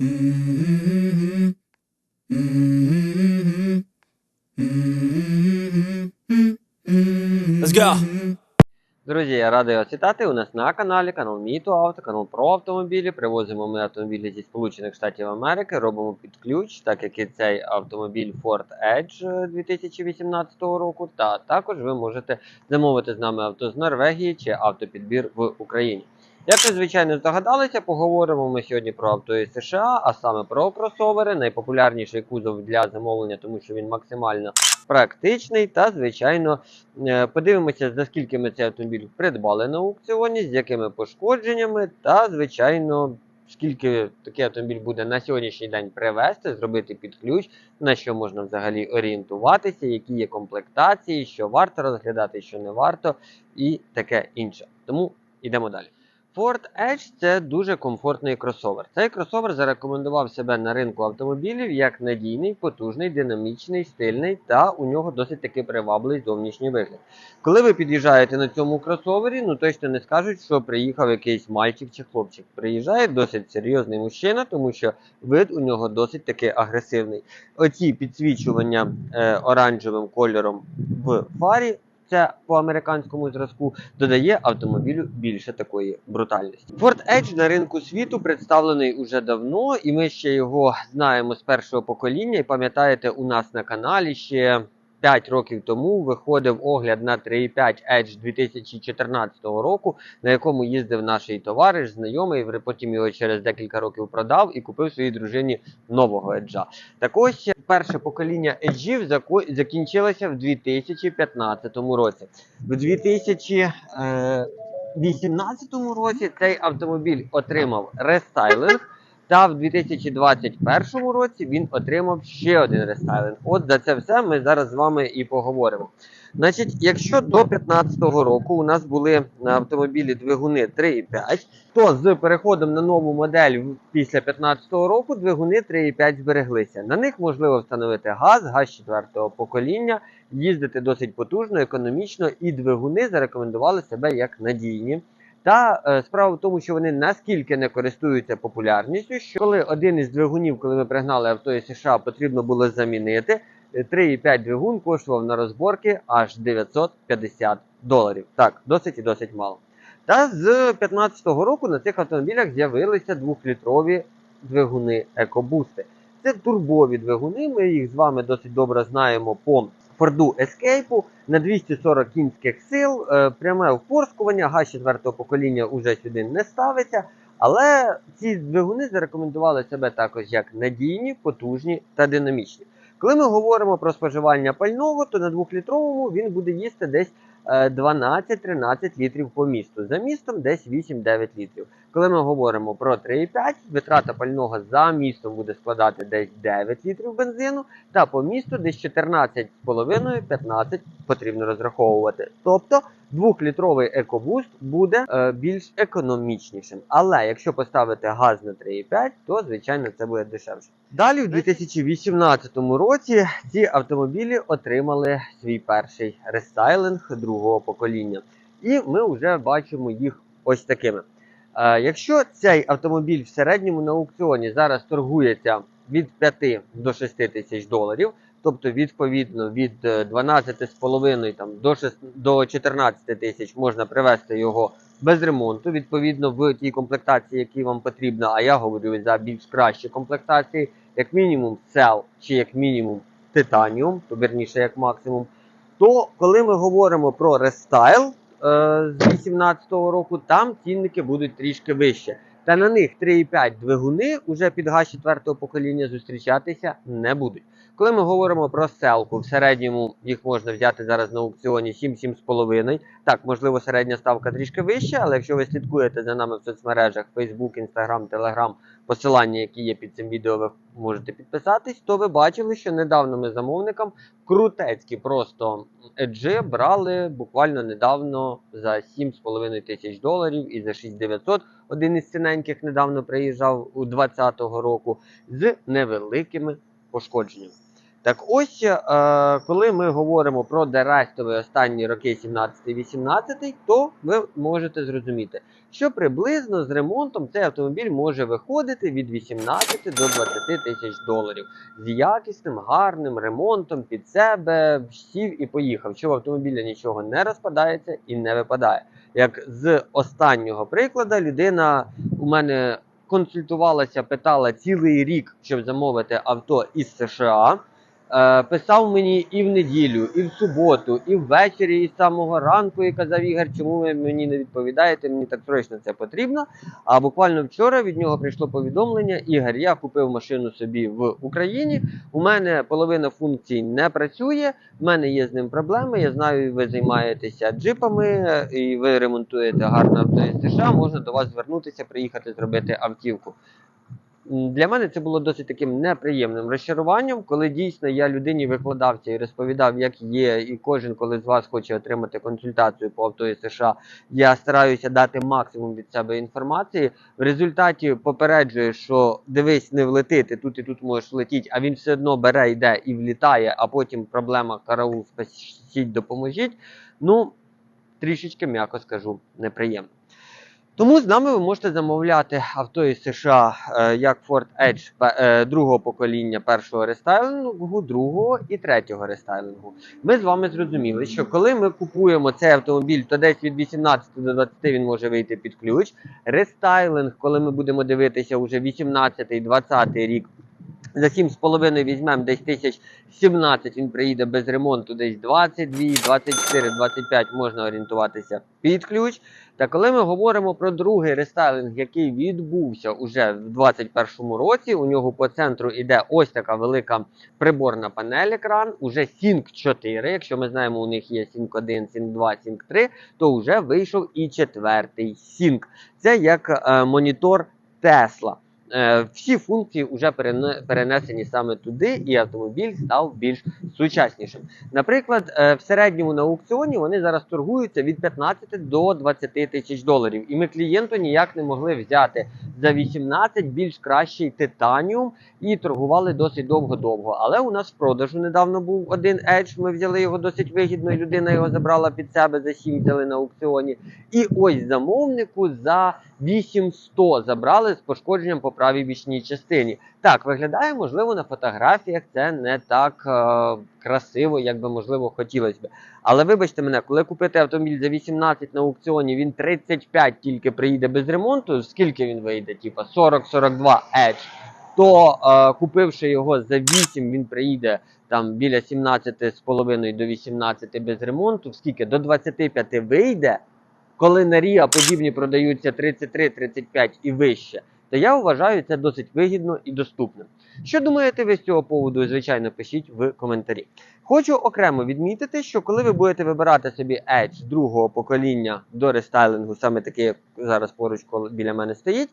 Let's go. Друзі, я радий вас вітати. У нас на каналі канал Міто Авто, канал про автомобілі. Привозимо ми автомобілі зі Сполучених Штатів Америки, робимо під ключ, так як і цей автомобіль Ford Edge 2018 року. Та також ви можете замовити з нами авто з Норвегії чи автопідбір в Україні. Як ви звичайно здогадалися, поговоримо ми сьогодні про авто із США, а саме про кросовери, найпопулярніший кузов для замовлення, тому що він максимально практичний. Та, звичайно, е, подивимося, за скільки ми цей автомобіль придбали на аукціоні, з якими пошкодженнями, та, звичайно, скільки такий автомобіль буде на сьогоднішній день привезти, зробити під ключ, на що можна взагалі орієнтуватися, які є комплектації, що варто розглядати, що не варто, і таке інше. Тому йдемо далі. Ford Edge це дуже комфортний кросовер. Цей кросовер зарекомендував себе на ринку автомобілів як надійний, потужний, динамічний, стильний та у нього досить таки привабливий зовнішній вигляд. Коли ви під'їжджаєте на цьому кросовері, ну точно не скажуть, що приїхав якийсь мальчик чи хлопчик. Приїжджає досить серйозний мужчина, тому що вид у нього досить таки агресивний. Оці підсвічування е, оранжевим кольором в фарі це по американському зразку додає автомобілю більше такої брутальності. Ford Edge на ринку світу представлений уже давно, і ми ще його знаємо з першого покоління. І пам'ятаєте, у нас на каналі ще 5 років тому виходив огляд на 3.5 Edge 2014 року, на якому їздив наш товариш, знайомий. Потім його через декілька років продав і купив своїй дружині нового Edge. Так ось перше покоління Edge закінчилося в 2015 році. В 2018 році цей автомобіль отримав рестайлинг. Та в 2021 році він отримав ще один рестайлинг. От за це все ми зараз з вами і поговоримо. Значить, якщо до 2015 року у нас були на автомобілі двигуни 3,5, то з переходом на нову модель після 2015 року двигуни 3,5 збереглися. На них можливо встановити газ, газ 4 покоління, їздити досить потужно, економічно, і двигуни зарекомендували себе як надійні. Та е, справа в тому, що вони наскільки не користуються популярністю, що коли один із двигунів, коли ми пригнали авто із США, потрібно було замінити, е, 3,5 двигун коштував на розборки аж 950 доларів. Так, досить і досить мало. Та з 2015 року на цих автомобілях з'явилися двохлітрові двигуни екобусти. Це турбові двигуни. Ми їх з вами досить добре знаємо по Форду Escape на 240 кінських сил, е, пряме впорскування, газ 4 покоління уже сюди не ставиться. Але ці двигуни зарекомендували себе також як надійні, потужні та динамічні. Коли ми говоримо про споживання пального, то на 2-літровому він буде їсти десь е, 12-13 літрів по місту. За містом десь 8-9 літрів. Коли ми говоримо про 3,5, витрата пального за містом буде складати десь 9 літрів бензину, та по місту десь 14,5-15 потрібно розраховувати. Тобто 2-літровий екобуст буде е, більш економічнішим. Але якщо поставити газ на 3,5, то звичайно це буде дешевше. Далі, в 2018 році, ці автомобілі отримали свій перший рестайлинг другого покоління. І ми вже бачимо їх ось такими. Е, якщо цей автомобіль в середньому на аукціоні зараз торгується від 5 до 6 тисяч доларів, тобто відповідно від е, 12,5 там, до, 6, до 14 тисяч можна привезти його без ремонту, відповідно в тій комплектації, які вам потрібна, а я говорю за більш кращі комплектації, як мінімум Cell чи як мінімум Titanium, то верніше як максимум. То коли ми говоримо про рестайл е, з 2018 року, там цінники будуть трішки вище. Та на них 3,5 двигуни уже під газ 4-го покоління зустрічатися не будуть. Коли ми говоримо про селку, в середньому їх можна взяти зараз на аукціоні 7-7,5. Так, можливо, середня ставка трішки вища, але якщо ви слідкуєте за нами в соцмережах Facebook, Instagram, Telegram, посилання, які є під цим відео, ви можете підписатись, то ви бачили, що недавно ми замовникам крутецькі просто еджи брали буквально недавно за 7,5 тисяч доларів і за 6900. Один із ціненьких недавно приїжджав у 2020 року з невеликими пошкодженнями. Так ось, е, коли ми говоримо про дерестові останні роки 17-18, то ви можете зрозуміти, що приблизно з ремонтом цей автомобіль може виходити від 18 до 20 тисяч доларів з якісним, гарним ремонтом під себе, сів і поїхав. Що в автомобіля нічого не розпадається і не випадає. Як з останнього прикладу, людина у мене консультувалася, питала цілий рік, щоб замовити авто із США. Е, писав мені і в неділю, і в суботу, і ввечері, і з самого ранку, і казав Ігор, чому ви мені не відповідаєте? Мені так срочно це потрібно. А буквально вчора від нього прийшло повідомлення: Ігор, я купив машину собі в Україні. У мене половина функцій не працює. в мене є з ним проблеми. Я знаю, ви займаєтеся джипами е, і ви ремонтуєте гарне авто із США. Можна до вас звернутися, приїхати зробити автівку. Для мене це було досить таким неприємним розчаруванням, коли дійсно я людині викладався і розповідав, як є, і кожен, коли з вас хоче отримати консультацію по авто із США, я стараюся дати максимум від себе інформації. В результаті попереджує, що дивись, не влетити, тут і тут можеш влетіти, а він все одно бере, йде і влітає, а потім проблема караул, спасіть, допоможіть. Ну, трішечки, м'яко скажу, неприємно. Тому з нами ви можете замовляти авто із США е, як Ford Edge е, другого покоління першого рестайлингу, другого і третього рестайлингу. Ми з вами зрозуміли, що коли ми купуємо цей автомобіль, то десь від 18 до 20 він може вийти під ключ. Рестайлинг, коли ми будемо дивитися уже 18-20 рік. За 7,5 візьмемо десь тисяч 17, він приїде без ремонту, десь 22, 24, 25 можна орієнтуватися під ключ. Та коли ми говоримо про другий рестайлинг, який відбувся уже в 2021 році, у нього по центру іде ось така велика приборна панель екран, уже Sync 4. Якщо ми знаємо, у них є Sync 1, Sync 2, Sync 3, то вже вийшов і четвертий Sync. Це як е, монітор Tesla. Е, всі функції вже перенесені саме туди, і автомобіль став більш сучаснішим. Наприклад, е, в середньому на аукціоні вони зараз торгуються від 15 до 20 тисяч доларів. І ми клієнту ніяк не могли взяти за 18 більш кращий титаніум і торгували досить довго-довго. Але у нас в продажу недавно був один Edge, Ми взяли його досить вигідно, людина його забрала під себе за 7 взяли на аукціоні. І ось замовнику за 800 забрали з пошкодженням по правій бічній частині. Так, виглядає, можливо, на фотографіях це не так е, красиво, як би можливо хотілося б. Але вибачте мене, коли купити автомобіль за 18 на аукціоні, він 35 тільки приїде без ремонту. Скільки він вийде? Типа 40-42 Edge. То е, купивши його за 8, він приїде там біля 17,5 до 18 без ремонту. Скільки до 25 вийде, коли на Ріа подібні продаються 33-35 і вище, то я вважаю це досить вигідно і доступним. Що думаєте ви з цього поводу? Звичайно, пишіть в коментарі. Хочу окремо відмітити, що коли ви будете вибирати собі Edge другого покоління до рестайлингу, саме такий, як зараз поруч біля мене стоїть,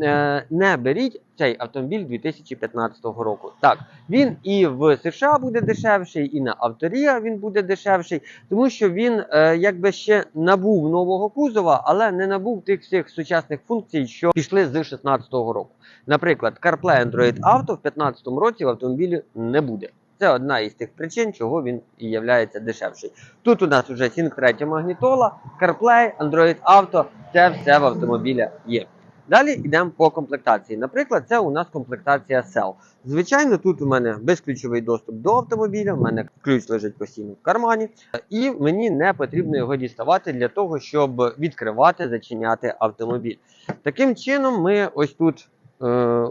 е, не беріть цей автомобіль 2015 року. Так, він і в США буде дешевший, і на Авторія він буде дешевший, тому що він е, якби ще набув нового кузова, але не набув тих всіх сучасних функцій, що пішли з 2016 року. Наприклад, CarPlay Android Auto в 2015 році в автомобілі не буде. Це одна із тих причин, чого він і є дешевший. Тут у нас вже Sync 3 магнітола, CarPlay, Android Auto, це все в автомобіля є. Далі йдемо по комплектації. Наприклад, це у нас комплектація Cell. Звичайно, тут у мене безключовий доступ до автомобіля, у мене ключ лежить постійно в кармані, і мені не потрібно його діставати для того, щоб відкривати, зачиняти автомобіль. Таким чином, ми ось тут е,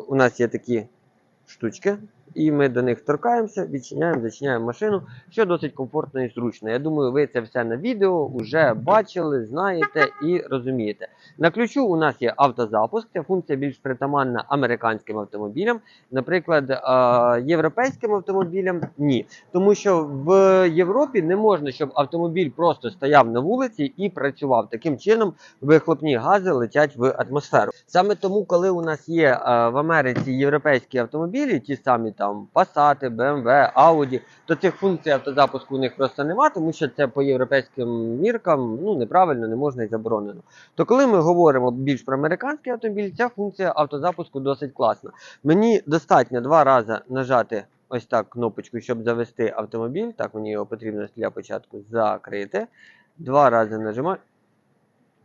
у нас є такі штучки, і ми до них торкаємося, відчиняємо, зачиняємо машину, що досить комфортно і зручно. Я думаю, ви це все на відео вже бачили, знаєте і розумієте. На ключу у нас є автозапуск, ця функція більш притаманна американським автомобілям. Наприклад, європейським автомобілям ні. Тому що в Європі не можна, щоб автомобіль просто стояв на вулиці і працював. Таким чином вихлопні гази летять в атмосферу. Саме тому, коли у нас є в Америці європейські автомобілі, ті самі там Passat, BMW, Audi, то цих функцій автозапуску у них просто нема, тому що це по європейським міркам ну неправильно, не можна і заборонено. То коли ми говоримо більш про американський автомобіль, ця функція автозапуску досить класна. Мені достатньо два рази нажати ось так кнопочку, щоб завести автомобіль. Так, мені його потрібно для початку закрити. Два рази нажимаю.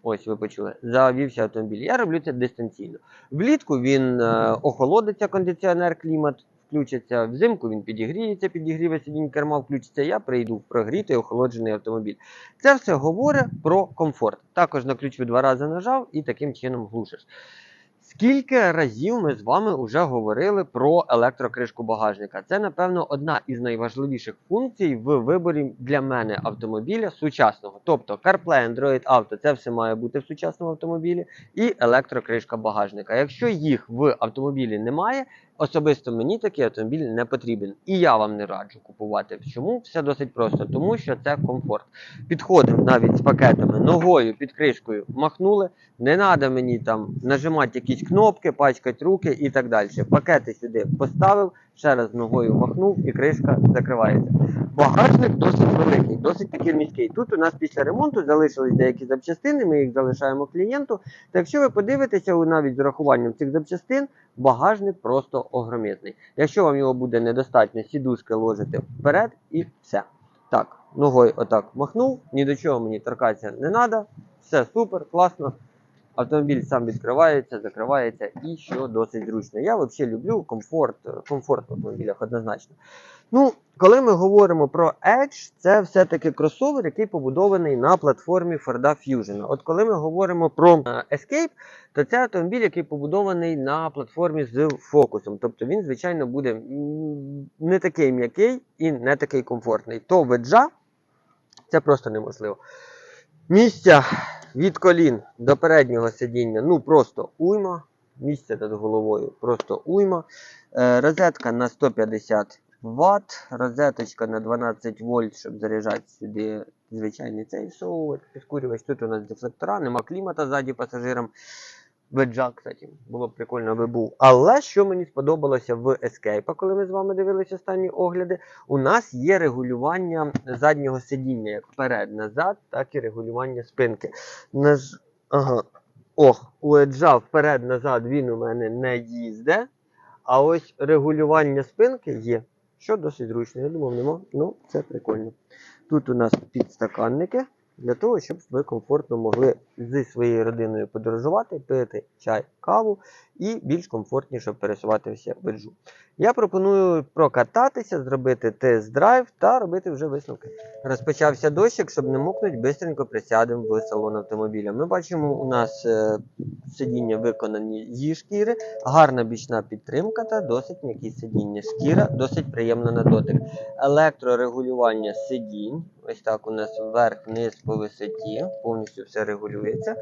Ось ви почули. Завівся автомобіль. Я роблю це дистанційно. Влітку він е, охолодиться, кондиціонер, клімат включиться. Взимку він підігріється, підігріве сидінь керма включиться. Я прийду в прогрітий охолоджений автомобіль. Це все говорить про комфорт. Також на ключ ви два рази нажав і таким чином глушиш. Скільки разів ми з вами вже говорили про електрокришку багажника? Це, напевно, одна із найважливіших функцій в виборі для мене автомобіля сучасного. Тобто CarPlay, Android Auto, це все має бути в сучасному автомобілі, і електрокришка багажника. Якщо їх в автомобілі немає, особисто мені такий автомобіль не потрібен. І я вам не раджу купувати. Чому? Все досить просто, тому що це комфорт. Підходив навіть з пакетами ногою під кришкою махнули. Не треба мені там нажимати якісь кнопки, пачкати руки і так далі. Пакети сюди поставив, ще раз ногою махнув і кришка закривається. Багажник досить великий, досить такий міський. Тут у нас після ремонту залишились деякі запчастини, ми їх залишаємо клієнту. Та якщо ви подивитеся, навіть з урахуванням цих запчастин, багажник просто огромезний. Якщо вам його буде недостатньо, сідушки ложите вперед і все. Так, ногою отак махнув, ні до чого мені торкатися не треба. Все супер, класно. Автомобіль сам відкривається, закривається і що досить зручно. Я взагалі люблю комфорт, комфорт в автомобілях однозначно. Ну, коли ми говоримо про Edge, це все-таки кросовер, який побудований на платформі Ford Fusion. От коли ми говоримо про е, Escape, то це автомобіль, який побудований на платформі з фокусом. Тобто він, звичайно, буде не такий м'який і не такий комфортний. То веджа це просто неможливо. Місця від колін до переднього сидіння, ну просто уйма. Місця над головою просто уйма. Е, розетка на 150 Вт, розеточка на 12 вольт, щоб заряджати сюди звичайний цей всовувати, підкурювач. Тут у нас дефлектора, нема клімата ззаді пасажирам. Веджак, кстати, було б прикольно, аби. Але що мені сподобалося в Escape, коли ми з вами дивилися останні огляди, у нас є регулювання заднього сидіння, як вперед-назад, так і регулювання спинки. Наж... Ага. О, у Еджа вперед-назад він у мене не їзде. А ось регулювання спинки є, що досить зручно. Я думав, нема. Ну, це прикольно. Тут у нас підстаканники для того, щоб ви комфортно могли зі своєю родиною подорожувати, пити чай, каву і більш комфортніше пересуватися в Еджу. Я пропоную прокататися, зробити тест-драйв та робити вже висновки. Розпочався дощик, щоб не мокнуть, бистренько присядемо в салон автомобіля. Ми бачимо, у нас е, сидіння виконані зі шкіри, гарна бічна підтримка та досить м'які сидіння. Шкіра досить приємна на дотик. Електрорегулювання сидінь. Ось так у нас вверх-вниз по висоті, повністю все регулюється.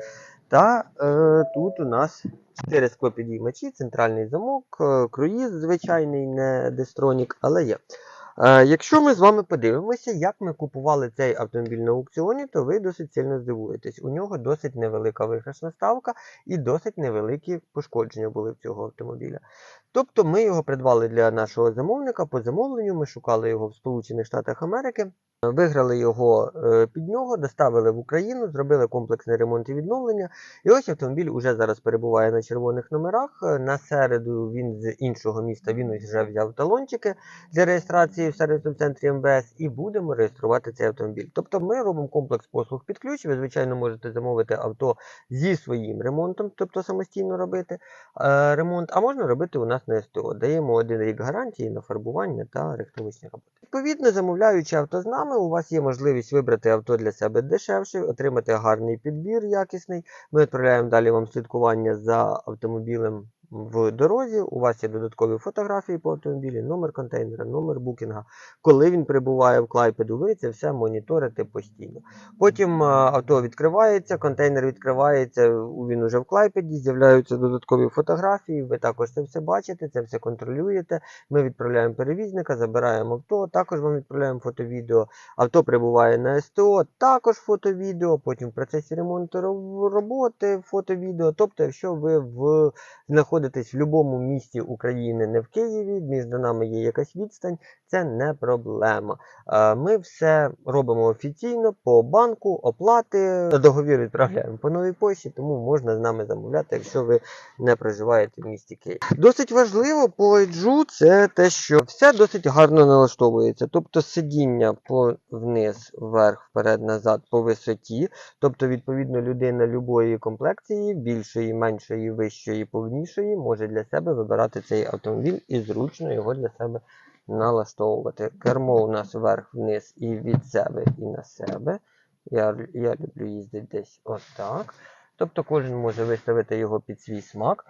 Та е, тут у нас 4 склопідіймачі, центральний замок, е, круїз звичайний, не дестронік, але є. Е, якщо ми з вами подивимося, як ми купували цей автомобіль на аукціоні, то ви досить сильно здивуєтесь. У нього досить невелика виграшна ставка і досить невеликі пошкодження були в цього автомобіля. Тобто ми його придбали для нашого замовника по замовленню. Ми шукали його в Сполучених Штатах Америки. Виграли його е, під нього, доставили в Україну, зробили комплексний ремонт і відновлення. І ось автомобіль уже зараз перебуває на червоних номерах. Е, На середу він з іншого міста він вже взяв талончики для реєстрації в сервісному центрі МВС і будемо реєструвати цей автомобіль. Тобто ми робимо комплекс послуг під ключ. Ви, звичайно, можете замовити авто зі своїм ремонтом, тобто самостійно робити е, ремонт, а можна робити у нас на СТО. Даємо один рік гарантії на фарбування та рихтовичні роботи. Відповідно, замовляючи авто з нами, у вас є можливість вибрати авто для себе дешевше, отримати гарний підбір якісний. Ми відправляємо далі вам слідкування за автомобілем в дорозі. У вас є додаткові фотографії по автомобілі, номер контейнера, номер букінга. Коли він прибуває в Клайпеду, ви це все моніторите постійно. Потім авто відкривається, контейнер відкривається, він уже в Клайпеді, з'являються додаткові фотографії. Ви також це все бачите, це все контролюєте. Ми відправляємо перевізника, забираємо авто, також вам відправляємо фото-відео. Авто прибуває на СТО, також фото-відео, потім в процесі ремонту роботи, фото-відео. Тобто, якщо ви в знаходитесь в будь-якому місті України, не в Києві, між нами є якась відстань, це не проблема. Е, Ми все робимо офіційно по банку, оплати, договір відправляємо по новій пошті, тому можна з нами замовляти, якщо ви не проживаєте в місті Київ. Досить важливо по Edge це те, що все досить гарно налаштовується. Тобто сидіння по вниз, вверх, вперед, назад по висоті. Тобто, відповідно, людина любої комплекції, більшої, меншої, вищої, повнішої, може для себе вибирати цей автомобіль і зручно його для себе налаштовувати. Кермо у нас вверх-вниз і від себе, і на себе. Я, я люблю їздити десь отак. Тобто кожен може виставити його під свій смак.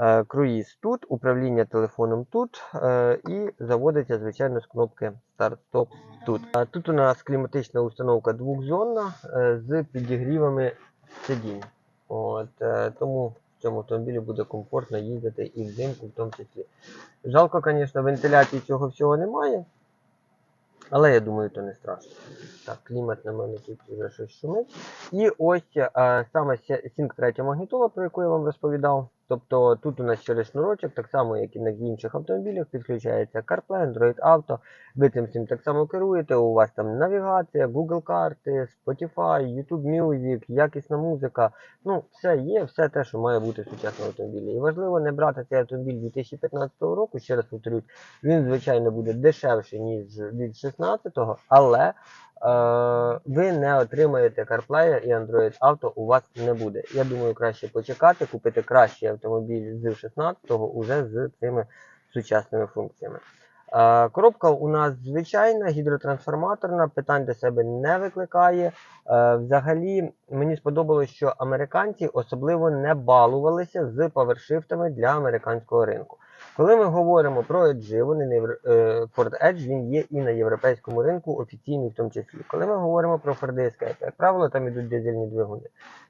Е, Круїз тут, управління телефоном тут е, і заводиться, звичайно, з кнопки старт-стоп тут. А тут у нас кліматична установка двохзонна е, з підігрівами сидінь. От, е, тому цьому автомобілі буде комфортно їздити і взимку в тому числі. Жалко, звісно, вентиляції цього всього немає. Але я думаю, то не страшно. Так, клімат на мене тут вже щось шумить. І ось а, саме Sync 3 магнітола, про яку я вам розповідав. Тобто тут у нас через шнурочок, так само, як і на інших автомобілях, підключається CarPlay, Android Auto. Ви цим всім так само керуєте. У вас там навігація, Google карти, Spotify, YouTube Music, якісна музика. Ну, все є, все те, що має бути в сучасному автомобілі. І важливо не брати цей автомобіль 2015 року, ще раз повторюсь, він, звичайно, буде дешевший, ніж від 16-го, але ви не отримаєте CarPlay і Android Auto у вас не буде. Я думаю, краще почекати, купити кращий автомобіль з 16-го уже з цими сучасними функціями. Е, Коробка у нас звичайна, гідротрансформаторна, питань до себе не викликає. Е, Взагалі, мені сподобалось, що американці особливо не балувалися з павершифтами для американського ринку. Коли ми говоримо про Edge, вони не е, Ford Edge він є і на європейському ринку, офіційний в тому числі. Коли ми говоримо про Ford Escape, як правило, там ідуть дизельні двигуни.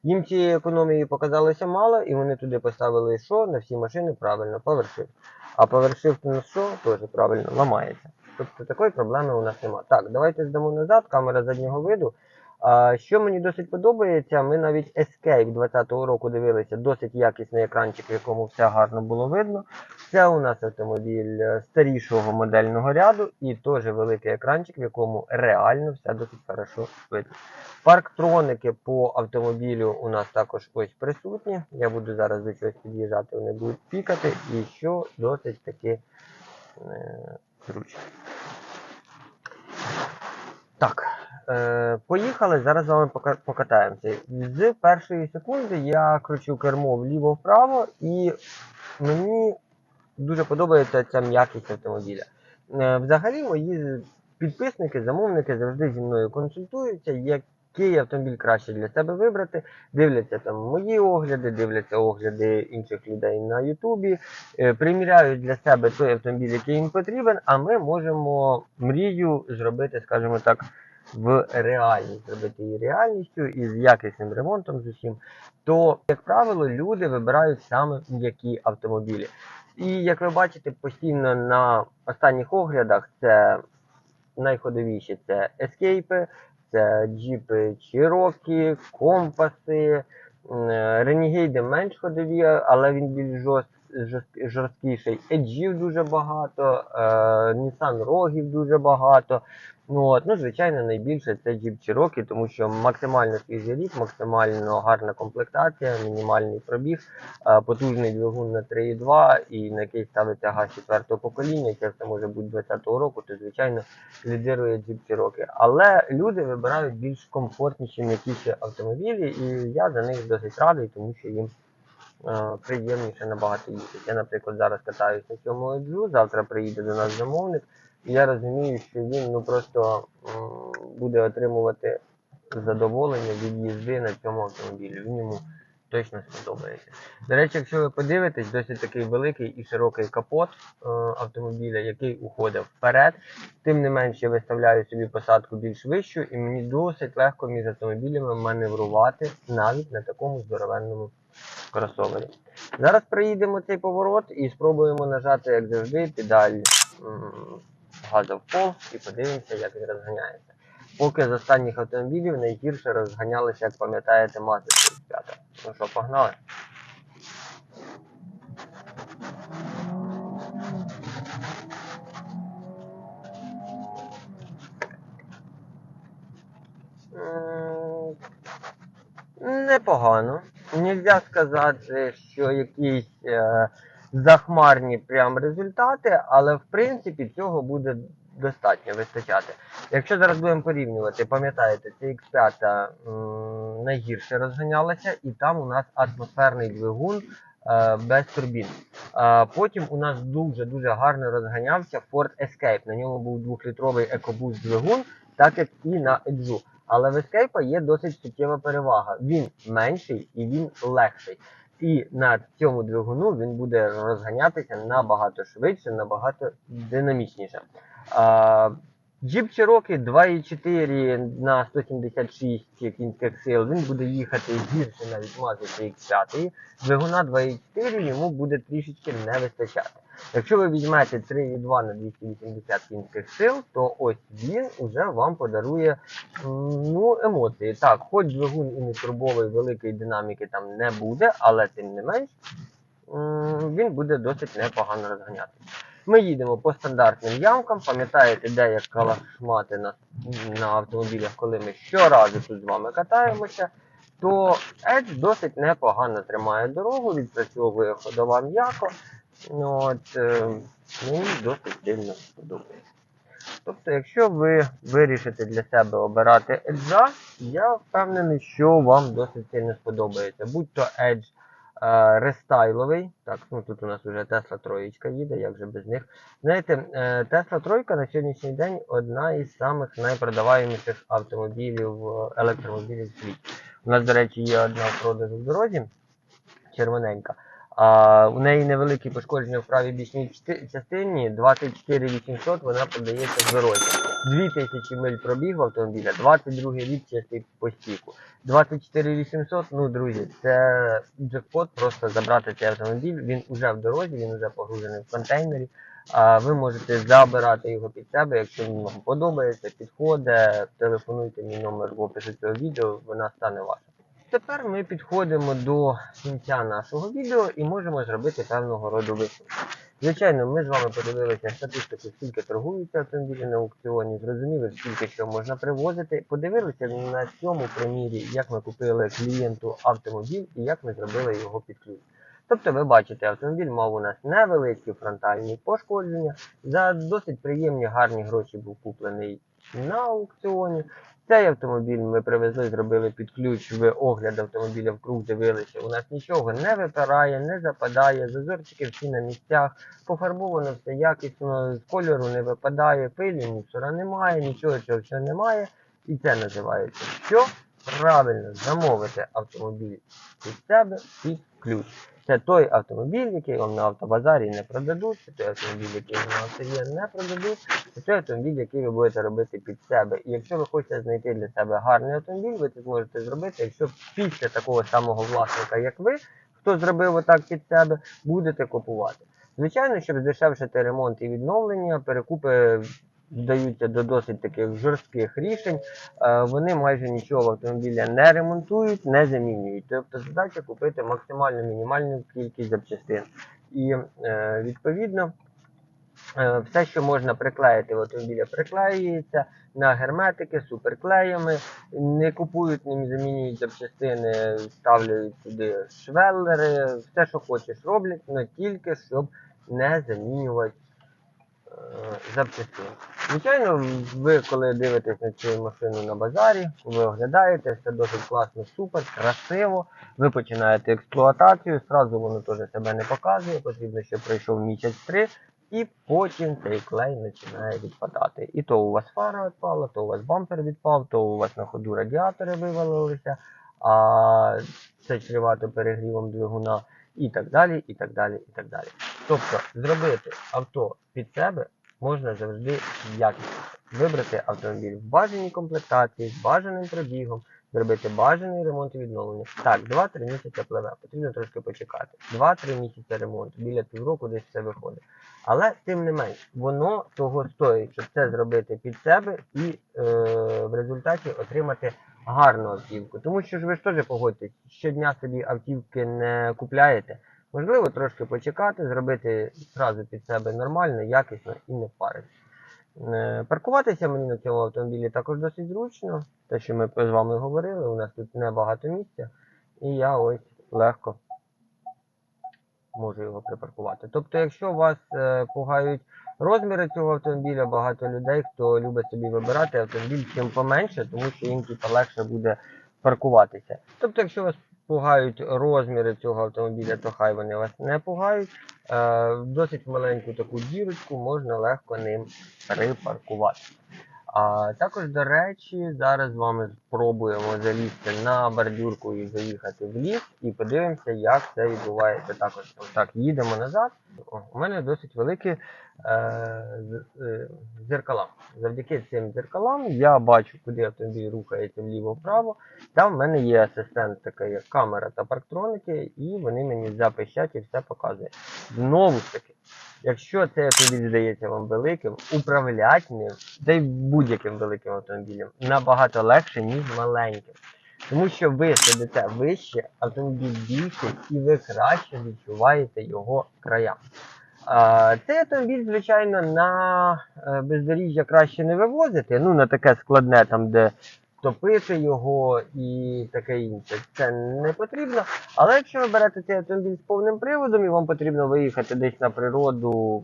Їм цієї економії показалося мало, і вони туди поставили що на всі машини правильно, PowerShift. А PowerShift на що теж правильно ламається. Тобто такої проблеми у нас немає. Так, давайте здамо назад, камера заднього виду. Що мені досить подобається, ми навіть Escape 20-го року дивилися, досить якісний екранчик, в якому все гарно було видно. Це у нас автомобіль е, старішого модельного ряду і теж великий екранчик, в якому реально все досить хорошо видно. Парктроники по автомобілю у нас також ось присутні. Я буду зараз до чогось під'їжджати, вони будуть пікати, і що досить таки е, зручно. Так, е, поїхали. Зараз з вами пока- покатаємося. З першої секунди я кручу кермо вліво-вправо, і мені дуже подобається ця м'якість автомобіля. Е, взагалі, мої підписники, замовники завжди зі мною консультуються, який автомобіль краще для себе вибрати. Дивляться там мої огляди, дивляться огляди інших людей на Ютубі, е, приміряють для себе той автомобіль, який їм потрібен, а ми можемо мрію зробити, скажімо так, в реальність, зробити її реальністю і з якісним ремонтом з усім. То, як правило, люди вибирають саме м'які автомобілі. І як ви бачите, постійно на останніх оглядах це найходовіші це ескейпи, це джіпи Cherokee, компаси, е, менш ходові, але він більш жорст- жорсткіший. Еджів дуже багато, е, Nissan Рогів дуже багато. Ну, от, ну, звичайно, найбільше це Jeep Cherokee, тому що максимально свіжий рік, максимально гарна комплектація, мінімальний пробіг, е, потужний двигун на 3,2 і на який ставиться газ четвертого покоління, яке це може бути 20-го року, то звичайно лідирує Jeep Cherokee. Але люди вибирають більш комфортніші, м'якіші автомобілі, і я за них досить радий, тому що їм е, приємніше набагато їздити. Я, наприклад, зараз катаюся на цьому Еджу, завтра приїде до нас замовник, я розумію, що він ну просто буде отримувати задоволення від їзди на цьому автомобілі. Він йому точно сподобається. До речі, якщо ви подивитесь, досить такий великий і широкий капот е, автомобіля, який уходить вперед. Тим не менше, я виставляю собі посадку більш вищу, і мені досить легко між автомобілями маневрувати навіть на такому здоровенному кросовері. Зараз приїдемо цей поворот і спробуємо нажати, як завжди, педаль газу в пол і подивимося, як він розганяється. Поки з останніх автомобілів найгірше розганялися, як пам'ятаєте, мати 35. Ну що, погнали? Непогано. Нельзя сказати, що якийсь е, захмарні прям результати, але в принципі цього буде достатньо вистачати. Якщо зараз будемо порівнювати, пам'ятаєте, це X5 м, найгірше розганялася, і там у нас атмосферний двигун е, без турбін. Е, потім у нас дуже-дуже гарно розганявся Ford Escape. На ньому був 2-літровий EcoBoost двигун, так як і на Edge. Але в Escape є досить суттєва перевага. Він менший і він легший. І на цьому двигуну він буде розганятися набагато швидше, набагато динамічніше. Jeep Cherokee 2.4 на 176 кінських сил, він буде їхати гірше навіть Mazda cx 5 Двигуна 2.4 йому буде трішечки не вистачати. Якщо ви візьмете 3.2 на 280 кінських сил, то ось він уже вам подарує ну, емоції. Так, хоч двигун і не турбовий, великої динаміки там не буде, але тим не менш він буде досить непогано розганятися. Ми їдемо по стандартним ямкам. Пам'ятаєте, де як калашмати на, на автомобілях, коли ми щоразу тут з вами катаємося, то Edge досить непогано тримає дорогу, відпрацьовує ходова м'яко. Ну, от, е, мені досить сильно подобається. Тобто, якщо ви вирішите для себе обирати Edge, я впевнений, що вам досить сильно сподобається. Будь то Edge е, рестайловий. Так, ну тут у нас вже Tesla троєчка їде, як же без них. Знаєте, е, Tesla тройка на сьогоднішній день одна із самих найпродаваєміших автомобілів, е, електромобілів світі. У нас, до речі, є одна в продажу в дорозі, червоненька. А, у неї невеликі пошкодження в правій бічній частині, 24 800 вона подається в дорозі. 2000 миль пробігу автомобіля, 22 рік чистий по стіку. 24 800, ну, друзі, це джекпот просто забрати цей автомобіль. Він уже в дорозі, він уже погружений в контейнері. А ви можете забирати його під себе, якщо він вам подобається, підходить, телефонуйте мій номер в описі цього відео, вона стане ваша. Тепер ми підходимо до кінця нашого відео і можемо зробити певного роду висновки. Звичайно, ми з вами подивилися статистику, скільки торгуються автомобілі на аукціоні, зрозуміли, скільки що можна привозити. Подивилися на цьому примірі, як ми купили клієнту автомобіль і як ми зробили його під ключ. Тобто, ви бачите, автомобіль мав у нас невеликі фронтальні пошкодження. За досить приємні гарні гроші був куплений на аукціоні. Цей автомобіль ми привезли, зробили під ключ в огляд автомобіля вкруг, дивилися. У нас нічого не випирає, не западає, зазорчики всі на місцях, пофарбовано все якісно, з кольору не випадає, пилі, мусора немає, нічого цього всього немає. І це називається що? Правильно замовити автомобіль під себе під ключ. Це той автомобіль, який вам на автобазарі не продадуть, це той автомобіль, який вам на авторія не продадуть, це той автомобіль, який ви будете робити під себе. І якщо ви хочете знайти для себе гарний автомобіль, ви це зможете зробити, якщо після такого самого власника, як ви, хто зробив отак під себе, будете купувати. Звичайно, щоб здешевшити ремонт і відновлення, перекупи вдаються до досить таких жорстких рішень. Е, Вони майже нічого в автомобіля не ремонтують, не замінюють. Тобто задача купити максимально мінімальну кількість запчастин. І е, відповідно. е, Все, що можна приклеїти в автомобіля, приклеюється на герметики, суперклеями. Не купують, не замінюють запчастини, ставлять сюди швеллери, все, що хочеш, роблять, але тільки щоб не замінювати е. Звичайно, ви коли дивитесь на цю машину на базарі, ви оглядаєте, все досить класно, супер, красиво. Ви починаєте експлуатацію, зразу воно теж себе не показує, потрібно, щоб пройшов місяць-три, і потім цей клей починає відпадати. І то у вас фара відпала, то у вас бампер відпав, то у вас на ходу радіатори вивалилися, а це чревато перегрівом двигуна, і так далі, і так далі, і так далі. Тобто зробити авто під себе можна завжди якісно. Вибрати автомобіль в бажаній комплектації, з бажаним пробігом, зробити бажаний ремонт і відновлення. Так, 2-3 місяці пливе, потрібно трошки почекати. 2-3 місяці ремонту, біля півроку десь це виходить. Але тим не менш, воно того стоїть, щоб це зробити під себе і е, в результаті отримати гарну автівку. Тому що ж ви ж теж погодьтесь, щодня собі автівки не купляєте. Можливо, трошки почекати, зробити зразу під себе нормально, якісно і не паритися. Е, Паркуватися мені на цьому автомобілі також досить зручно. Те, що ми з вами говорили, у нас тут небагато місця. і я ось легко можу його припаркувати. Тобто, якщо вас е, пугають розміри цього автомобіля, багато людей, хто любить собі вибирати автомобіль чим поменше, тому що їм типу, легше буде паркуватися. Тобто, якщо вас пугають розміри цього автомобіля, то хай вони вас не пугають. Е, досить маленьку таку дірочку можна легко ним припаркувати. А також, до речі, зараз з вами спробуємо залізти на бордюрку і заїхати в ліс, і подивимося, як це відбувається. Також Ось так їдемо назад. У мене досить великі е, е, дзеркала. Завдяки цим дзеркалам я бачу, куди автомобіль рухається вліво-вправо. Там в мене є асистент, такий як камера та парктроники, і вони мені запищать і все показує. Знову ж таки, якщо цей автомобіль здається вам великим, управляти ним, та й будь-яким великим автомобілем, набагато легше, ніж маленьким. Тому що ви сидите вище, автомобіль більший, і ви краще відчуваєте його края. Цей автомобіль, звичайно, на е, бездоріжжя краще не вивозити, ну на таке складне, там, де топити його і таке інше. Це не потрібно. Але якщо ви берете цей автомобіль з повним приводом і вам потрібно виїхати десь на природу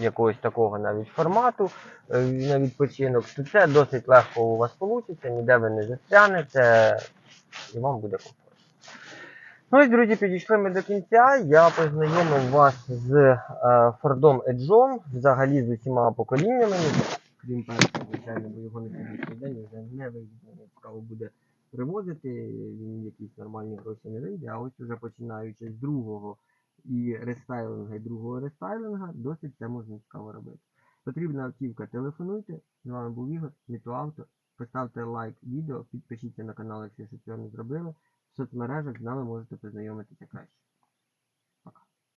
якогось такого навіть формату е, на відпочинок, то це досить легко у вас вийде, ніде ви не застрянете і вам буде комфортно. Ну ось, друзі, підійшли ми до кінця. Я познайомив вас з е, Фордом Еджом, взагалі з усіма поколіннями. Крім першого, звичайно, бо його на сьогоднішній день вже не вигідно, цікаво буде привозити, він якісь нормальні гроші не вийде, а ось уже починаючи з другого і рестайлинга, і другого рестайлинга, досить це можна цікаво робити. Потрібна автівка, телефонуйте. З вами був Ігор, Мітуавто. Поставте лайк відео, підпишіться на канал, якщо ще цього не зробили. В соцмережах з нами можете познайомитися краще.